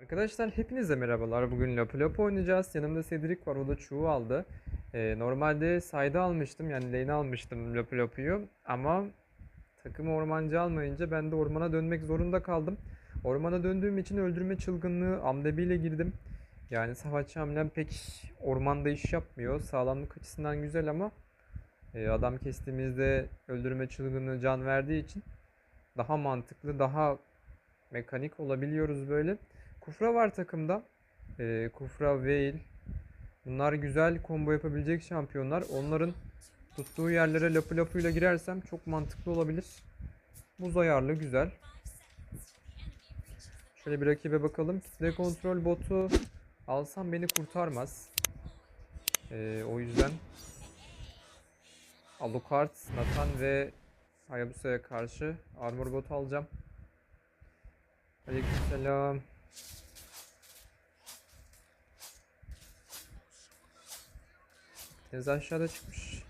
Arkadaşlar hepinize merhabalar. Bugün Lapu Lapu oynayacağız. Yanımda Cedric var. O da çuğu aldı. Ee, normalde sayda almıştım. Yani lane almıştım Lapu Lapu'yu. Ama takım ormancı almayınca ben de ormana dönmek zorunda kaldım. Ormana döndüğüm için öldürme çılgınlığı Amdebi ile girdim. Yani savaşçı hamlem pek ormanda iş yapmıyor. Sağlamlık açısından güzel ama e, adam kestiğimizde öldürme çılgınlığı can verdiği için daha mantıklı, daha mekanik olabiliyoruz böyle. Kufra var takımda. Ee, Kufra, Veil. Bunlar güzel combo yapabilecek şampiyonlar. Onların tuttuğu yerlere lapı lapıyla girersem çok mantıklı olabilir. Buz ayarlı güzel. Şöyle bir rakibe bakalım. Kitle kontrol botu alsam beni kurtarmaz. Ee, o yüzden Alucard, Nathan ve Hayabusa'ya karşı armor bot alacağım. Aleykümselam. Deniz aşağıda çıkmış.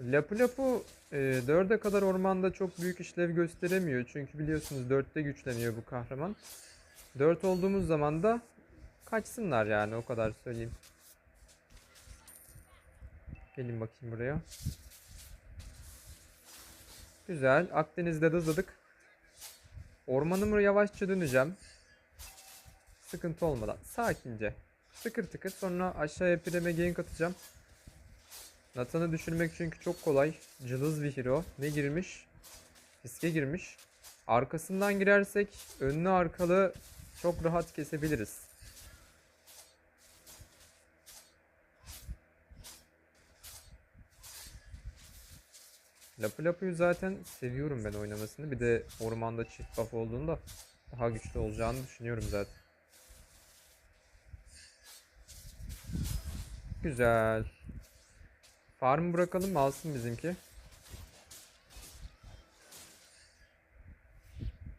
Lapu Lapu e, 4'e kadar ormanda çok büyük işlev gösteremiyor. Çünkü biliyorsunuz 4'te güçleniyor bu kahraman. 4 olduğumuz zaman da kaçsınlar yani o kadar söyleyeyim. Gelin bakayım buraya. Güzel. Akdeniz'de de hızladık. Ormanımı yavaşça döneceğim. Sıkıntı olmadan. Sakince. Tıkır tıkır. Sonra aşağıya pireme gank atacağım. Nathan'ı düşürmek çünkü çok kolay. Cılız bir hero. Ne girmiş? Riske girmiş. Arkasından girersek önlü arkalı çok rahat kesebiliriz. Lapu Lapu'yu zaten seviyorum ben oynamasını. Bir de ormanda çift buff olduğunda daha güçlü olacağını düşünüyorum zaten. Güzel. Farm bırakalım alsın bizimki.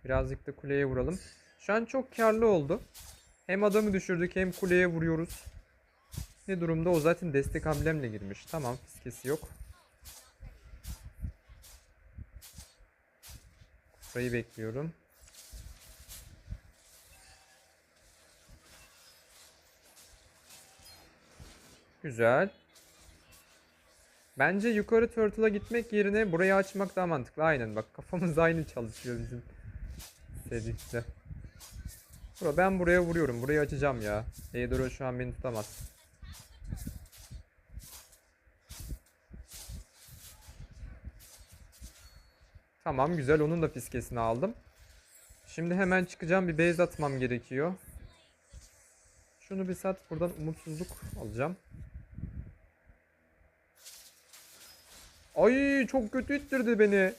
Birazcık da kuleye vuralım. Şu an çok karlı oldu. Hem adamı düşürdük hem kuleye vuruyoruz. Ne durumda? O zaten destek amblemle girmiş. Tamam fiskesi yok. Burayı bekliyorum. Güzel. Bence yukarı turtle'a gitmek yerine burayı açmak daha mantıklı. Aynen bak kafamız aynı çalışıyor bizim. Sedik'te. Bro ben buraya vuruyorum. Burayı açacağım ya. Eidoro şu an beni tutamaz. Tamam güzel onun da fiskesini aldım. Şimdi hemen çıkacağım bir base atmam gerekiyor. Şunu bir sat buradan umutsuzluk alacağım. Ay çok kötü ittirdi beni.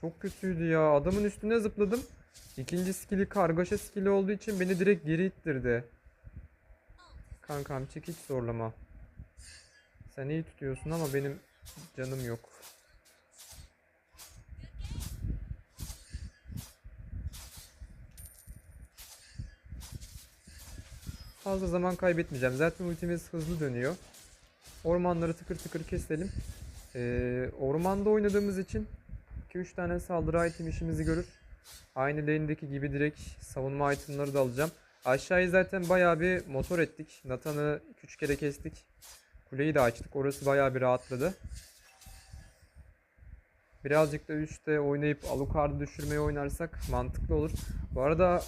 Çok kötüydü ya. Adamın üstüne zıpladım. İkinci skill'i kargaşa skill'i olduğu için beni direkt geri ittirdi. Kankam çık hiç zorlama. Sen iyi tutuyorsun ama benim canım yok. Fazla zaman kaybetmeyeceğim. Zaten ultimiz hızlı dönüyor. Ormanları tıkır tıkır keselim. Ee, ormanda oynadığımız için 2-3 tane saldırı item işimizi görür. Aynı lane'deki gibi direkt savunma itemları da alacağım. Aşağıyı zaten bayağı bir motor ettik. Nathan'ı 2-3 kere kestik. Kuleyi de açtık. Orası bayağı bir rahatladı. Birazcık da üstte oynayıp Alucard'ı düşürmeyi oynarsak mantıklı olur. Bu arada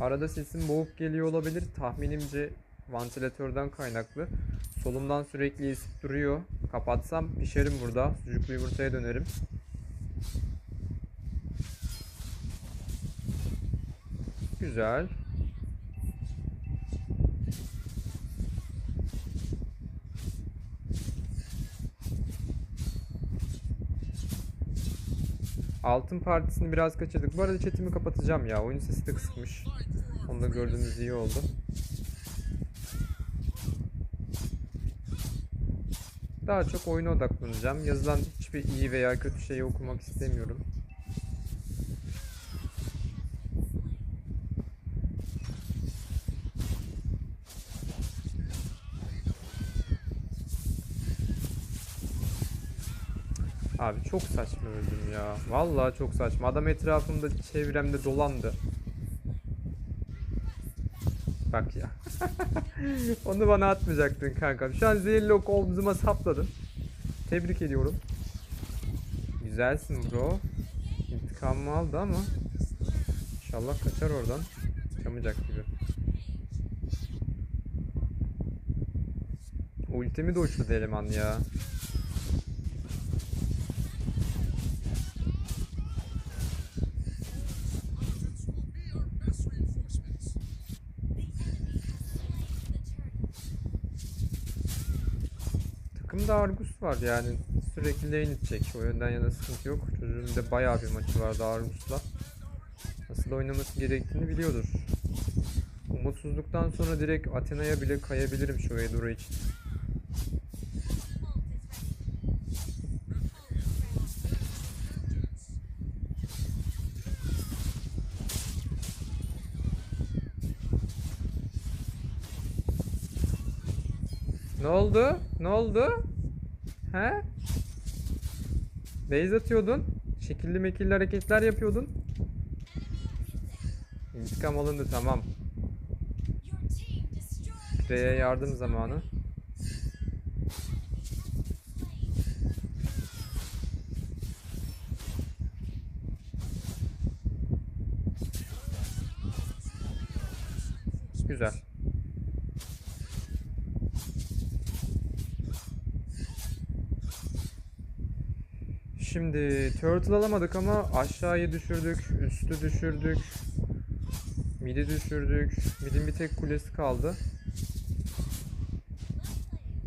arada sesim boğuk geliyor olabilir. Tahminimce vantilatörden kaynaklı. Solumdan sürekli esip duruyor. Kapatsam pişerim burada. Sucuklu yumurtaya dönerim. Güzel. Altın partisini biraz kaçırdık. Bu arada chatimi kapatacağım ya. Oyun sesi de kısıkmış. Onu da gördüğünüz iyi oldu. Daha çok oyuna odaklanacağım. Yazılan hiçbir iyi veya kötü şeyi okumak istemiyorum. Abi çok saçma öldüm ya. Vallahi çok saçma. Adam etrafımda çevremde dolandı. Bak ya. Onu bana atmayacaktın kankam. Şu an zehirli ok omzuma sapladın. Tebrik ediyorum. Güzelsin bro. İntikamımı aldı ama. İnşallah kaçar oradan. Çıkamayacak gibi. Ultimi de uçtu eleman ya. Takımda Argus var yani sürekli lane itecek. O yönden yana sıkıntı yok. Çocuğun de bayağı bir maçı vardı Argus'la. Nasıl oynaması gerektiğini biliyordur. Umutsuzluktan sonra direkt Athena'ya bile kayabilirim şu Eudora için. Ne oldu? Ne oldu? He? Base atıyordun. Şekilli mekilli hareketler yapıyordun. İntikam alındı tamam. R'ye yardım zamanı. Güzel. Şimdi turtle alamadık ama aşağıya düşürdük, üstü düşürdük, midi düşürdük. Midin bir tek kulesi kaldı.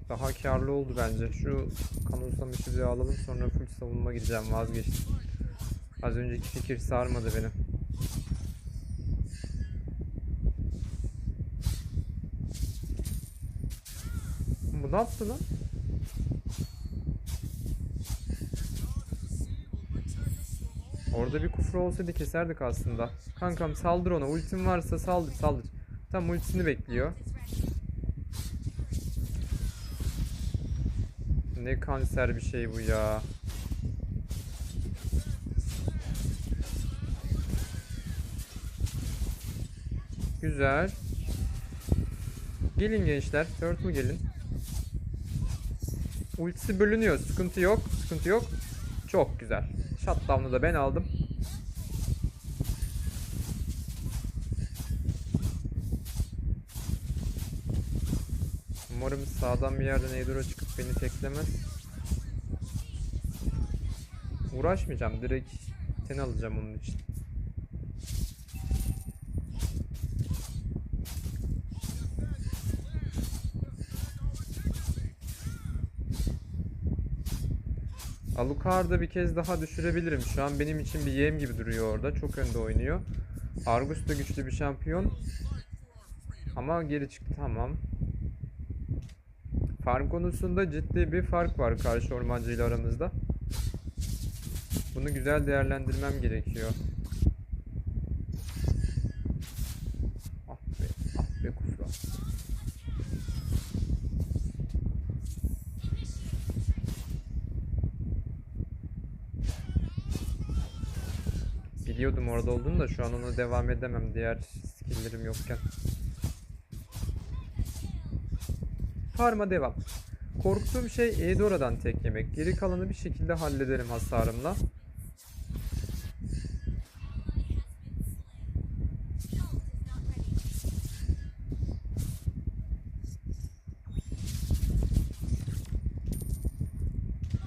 Daha karlı oldu bence. Şu kanunsamışı bir alalım sonra full savunma gideceğim vazgeçtim. Az önceki fikir sarmadı beni. Bu ne yaptı lan? Orada bir kufra olsaydı keserdik aslında. Kankam saldır ona. Ultin varsa saldır saldır. Tam ultisini bekliyor. Ne kanser bir şey bu ya. Güzel. Gelin gençler. Turtle gelin. Ultisi bölünüyor. Sıkıntı yok. Sıkıntı yok. Çok güzel. Shutdown'u da ben aldım. Umarım sağdan bir yerden Eidora çıkıp beni teklemez. Uğraşmayacağım. Direkt ten alacağım onun için. Alucard'ı bir kez daha düşürebilirim. Şu an benim için bir yem gibi duruyor orada. Çok önde oynuyor. Argus da güçlü bir şampiyon. Ama geri çıktı tamam. Farm konusunda ciddi bir fark var karşı ormancı ile aramızda. Bunu güzel değerlendirmem gerekiyor. Ah be, ah be kufra. Biliyordum orada olduğunu da şu an ona devam edemem diğer skill'lerim yokken. Farm'a devam. Korktuğum şey Eudora'dan tek yemek. Geri kalanı bir şekilde hallederim hasarımla.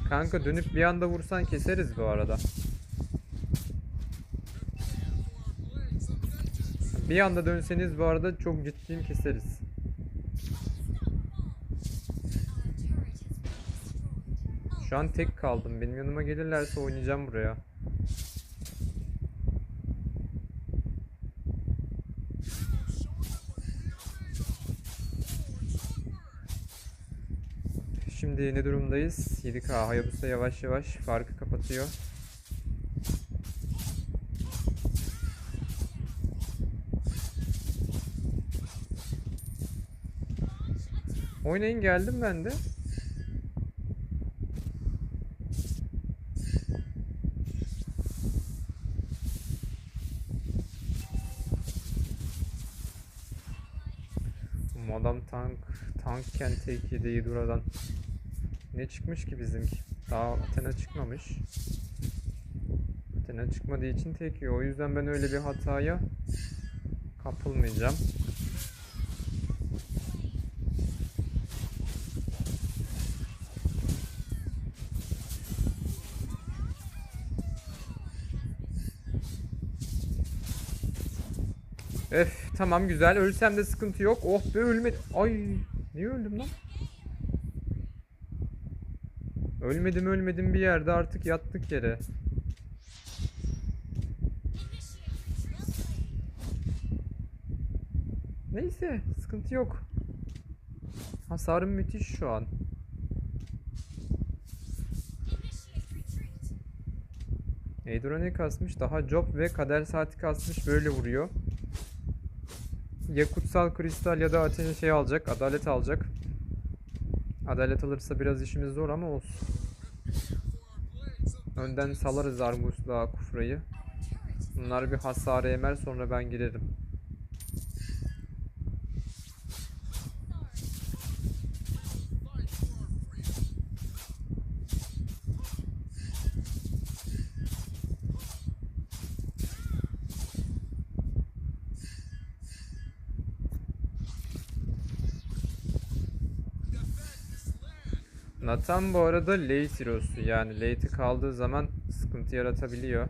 Kanka dönüp bir anda vursan keseriz bu arada. Bir anda dönseniz bu arada çok ciddiyim keseriz. Şu an tek kaldım. Benim yanıma gelirlerse oynayacağım buraya. Şimdi ne durumdayız? 7K Hayabusa yavaş yavaş farkı kapatıyor. Oynayın geldim ben de. Adam tank, tank kenteki değil buradan. Ne çıkmış ki bizimki? Daha Athena çıkmamış. Athena çıkmadığı için tekiyor. O yüzden ben öyle bir hataya kapılmayacağım. Tamam güzel. Ölsem de sıkıntı yok. Oh be ölmedim. Ay niye öldüm lan? Ölmedim ölmedim bir yerde artık yattık yere. Neyse sıkıntı yok. Hasarım müthiş şu an. Eidora ne kasmış? Daha job ve kader saati kasmış böyle vuruyor. Ya kutsal kristal ya da ateşe şey alacak, adalet alacak. Adalet alırsa biraz işimiz zor ama olsun. Önden salarız Armus'la Kufra'yı. Bunlar bir hasarı emer sonra ben girerim. Nathan bu arada late hero'su yani late'i kaldığı zaman sıkıntı yaratabiliyor.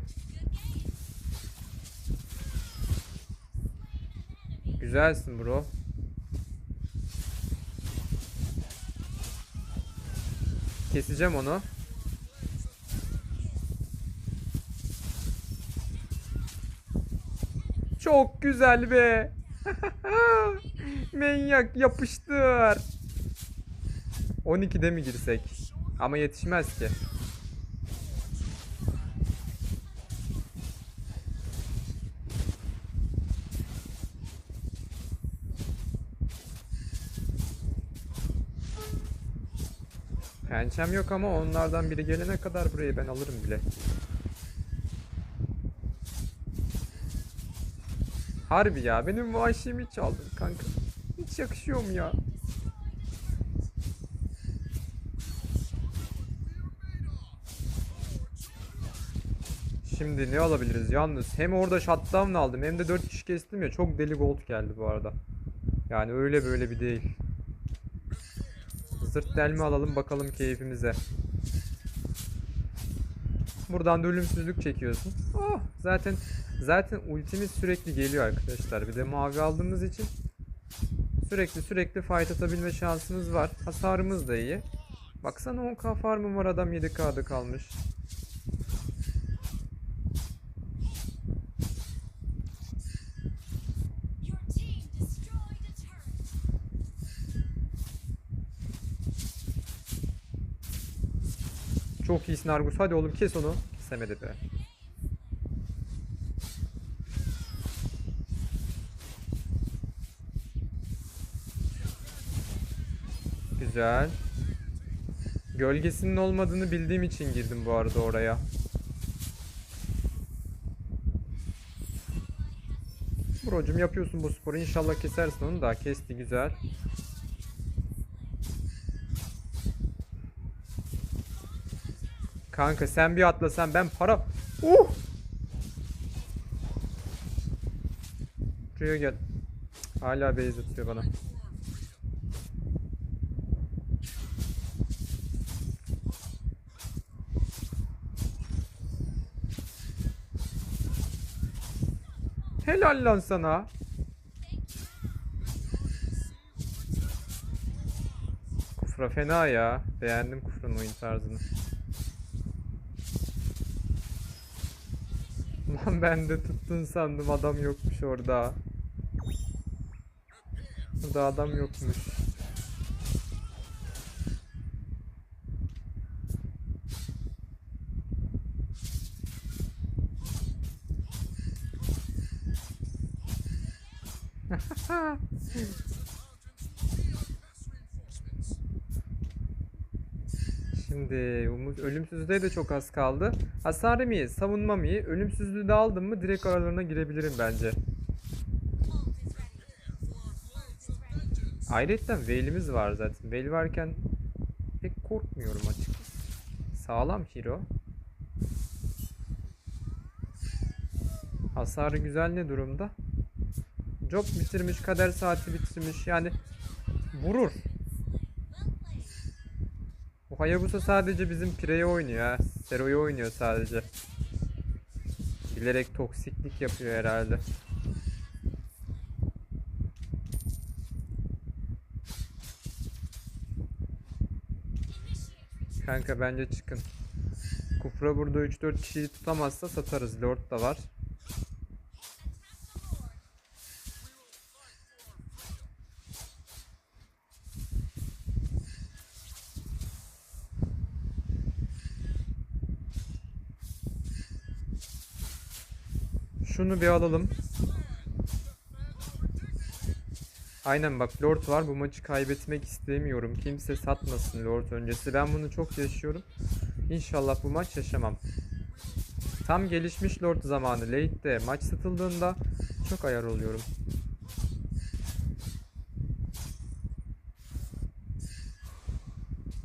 Güzelsin bro. Keseceğim onu. Çok güzel be. Manyak yapıştır. 12'de mi girsek? Ama yetişmez ki. Pençem yok ama onlardan biri gelene kadar burayı ben alırım bile. Harbi ya benim vahşimi çaldın kanka. Hiç yakışıyor mu ya? Şimdi ne alabiliriz yalnız? Hem orada shutdown aldım hem de 4 kişi kestim ya. Çok deli gold geldi bu arada. Yani öyle böyle bir değil. Zırt delme alalım bakalım keyfimize. Buradan da ölümsüzlük çekiyorsun. Oh, zaten zaten ultimiz sürekli geliyor arkadaşlar. Bir de mavi aldığımız için sürekli sürekli fight atabilme şansımız var. Hasarımız da iyi. Baksana 10k farmım var adam 7k'da kalmış. Çok iyisin Argus. Hadi oğlum kes onu. Kesemedi be. Güzel. Gölgesinin olmadığını bildiğim için girdim bu arada oraya. Brocum yapıyorsun bu sporu. İnşallah kesersin onu da. Kesti güzel. Kanka sen bir atlasan ben para... Uh! Buraya gel. Hala base atıyor bana. Helal lan sana. Kufra fena ya. Beğendim Kufra'nın oyun tarzını. ben de tuttun sandım adam yokmuş orada. Burada adam yokmuş. Şimdi umut ölümsüzlüğe de çok az kaldı. Hasarım iyi, savunmam iyi. Ölümsüzlüğü de aldım mı direkt aralarına girebilirim bence. Ayrıca Vayne'imiz var zaten. Vayne varken pek korkmuyorum açıkçası. Sağlam hero. Hasarı güzel ne durumda? Job bitirmiş, kader saati bitirmiş. Yani vurur. Bu Hayabusa sadece bizim Pire'yi oynuyor ha. Sero'yu oynuyor sadece. Bilerek toksiklik yapıyor herhalde. Kanka bence çıkın. Kufra burada 3-4 kişiyi tutamazsa satarız. Lord da var. Şunu bir alalım. Aynen bak Lord var. Bu maçı kaybetmek istemiyorum. Kimse satmasın Lord öncesi. Ben bunu çok yaşıyorum. İnşallah bu maç yaşamam. Tam gelişmiş Lord zamanı. Late'de maç satıldığında çok ayar oluyorum.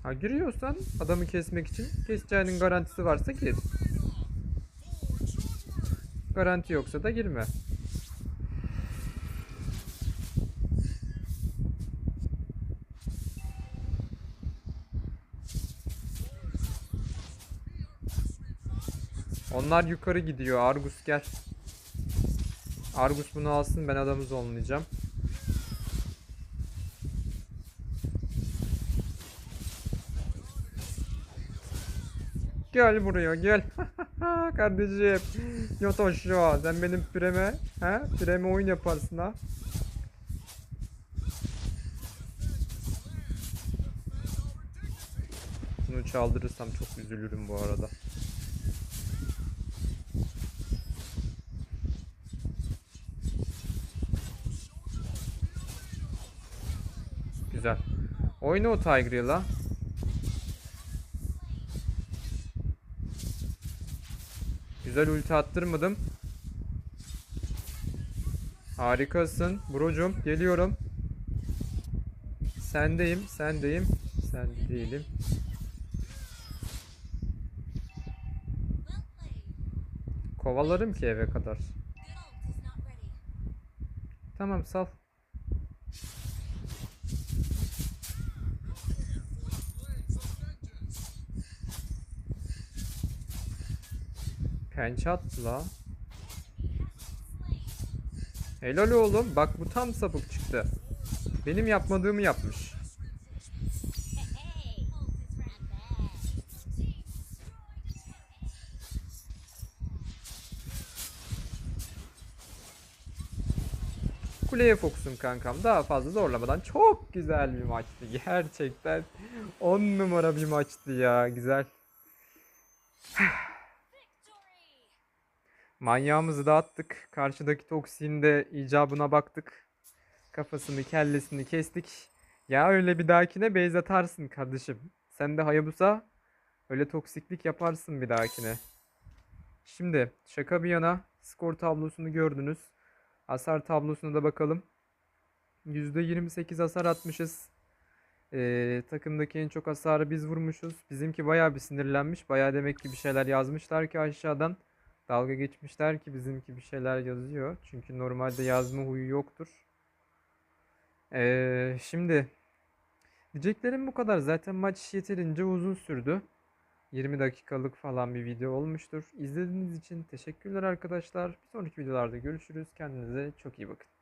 Ha giriyorsan adamı kesmek için keseceğinin garantisi varsa gir. Garanti yoksa da girme. Onlar yukarı gidiyor. Argus gel. Argus bunu alsın ben adamı zonlayacağım. Gel buraya gel. Kardeşim. Yat aşağı. Sen benim pireme, he? Pireme oyun yaparsın ha. Bunu çaldırırsam çok üzülürüm bu arada. Güzel. Oyna o Tiger'ı. Güzel ulti attırmadım. Harikasın. Brocum geliyorum. Sendeyim, sendeyim. Sen değilim. Kovalarım ki eve kadar. Tamam sal. Pençe attı la. Helal oğlum. Bak bu tam sapık çıktı. Benim yapmadığımı yapmış. Kuleye fokusum kankam. Daha fazla zorlamadan çok güzel bir maçtı. Gerçekten 10 numara bir maçtı ya. Güzel. Manyağımızı dağıttık. Karşıdaki toksiğin de icabına baktık. Kafasını kellesini kestik. Ya öyle bir dahakine base atarsın kardeşim. Sen de Hayabusa öyle toksiklik yaparsın bir dahakine. Şimdi şaka bir yana skor tablosunu gördünüz. Hasar tablosuna da bakalım. %28 hasar atmışız. Ee, takımdaki en çok hasarı biz vurmuşuz. Bizimki bayağı bir sinirlenmiş. Bayağı demek ki bir şeyler yazmışlar ki aşağıdan. Dalga geçmişler ki bizimki bir şeyler yazıyor. Çünkü normalde yazma huyu yoktur. Ee, şimdi diyeceklerim bu kadar. Zaten maç yeterince uzun sürdü. 20 dakikalık falan bir video olmuştur. İzlediğiniz için teşekkürler arkadaşlar. Bir sonraki videolarda görüşürüz. Kendinize çok iyi bakın.